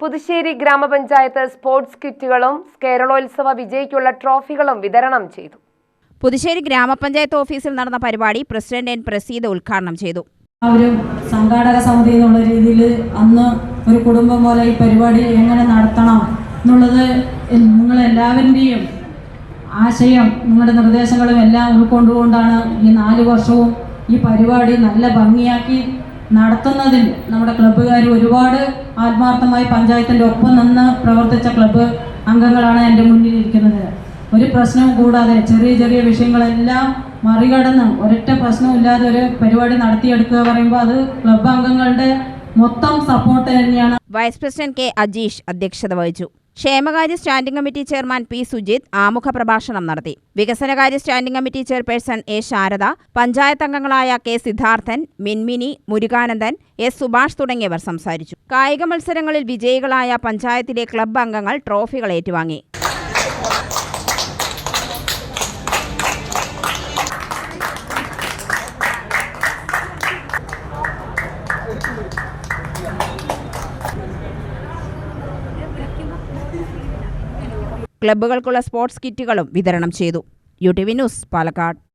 പുതുശ്ശേരി ഗ്രാമപഞ്ചായത്ത് സ്പോർട്സ് കിറ്റുകളും കേരളോത്സവ വിജയിക്കുള്ള ട്രോഫികളും വിതരണം ചെയ്തു. പുതുശ്ശേരി ഗ്രാമപഞ്ചായത്ത് ഓഫീസിൽ നടന്ന പരിപാടി പ്രസിഡന്റ് എൻ പ്രസീദ് ഉദ്ഘാടനം ചെയ്തു. ഒരു സംഘാടക സമിതി എന്നുള്ള രീതിയിൽ അന്ന് ഒരു കുടുംബം പോലെ ഈ പരിപാടി എങ്ങനെ നടത്തണം എന്നുള്ളത് നിങ്ങൾ എല്ലാവരുടെയും ആശയം നിങ്ങളുടെ നിർദ്ദേശങ്ങളും എല്ലാം ഉൾക്കൊണ്ടുകൊണ്ടാണ് ഈ നാല് വർഷവും ഈ പരിപാടി നല്ല ഭംഗിയാക്കി നടത്തുന്നതിൽ നമ്മുടെ ക്ലബ്ബുകാർ ഒരുപാട് ആത്മാർത്ഥമായി പഞ്ചായത്തിന്റെ ഒപ്പം നിന്ന് പ്രവർത്തിച്ച ക്ലബ്ബ് അംഗങ്ങളാണ് എന്റെ മുന്നിലിരിക്കുന്നത് ഒരു പ്രശ്നവും കൂടാതെ ചെറിയ ചെറിയ വിഷയങ്ങളെല്ലാം മറികടന്ന് ഒരൊറ്റ പ്രശ്നവും ഇല്ലാതെ ഒരു പരിപാടി നടത്തിയെടുക്കുക പറയുമ്പോൾ അത് ക്ലബ്ബ് അംഗങ്ങളുടെ മൊത്തം സപ്പോർട്ട് തന്നെയാണ്. വൈസ് പ്രസിഡന്റ് കെ അജീഷ് അധ്യക്ഷത വഹിച്ചു. ക്ഷേമകാര്യ standing committee chairman P Sujith ആമുഖ പ്രഭാഷണം നടത്തി. വികസനകാര്യ standing committee chairperson A Sharada panchayat അംഗങ്ങളായ കെ സിദ്ധാർത്ഥൻ മിൻമിനി മുരുകാനന്ദൻ എസ് സുഭാഷ് തുടങ്ങിയവർ സംസാരിച്ചു. കായിക മത്സരങ്ങളിൽ വിജയികളായ പഞ്ചായത്തിലെ ക്ലബ്ബ് അംഗങ്ങൾ ട്രോഫികൾ ഏറ്റുവാങ്ങി. ക്ലബ്ബുകൾക്കുള്ള സ്പോർട്സ് കിറ്റുകളും വിതരണം ചെയ്തു. U T V news Palakkad.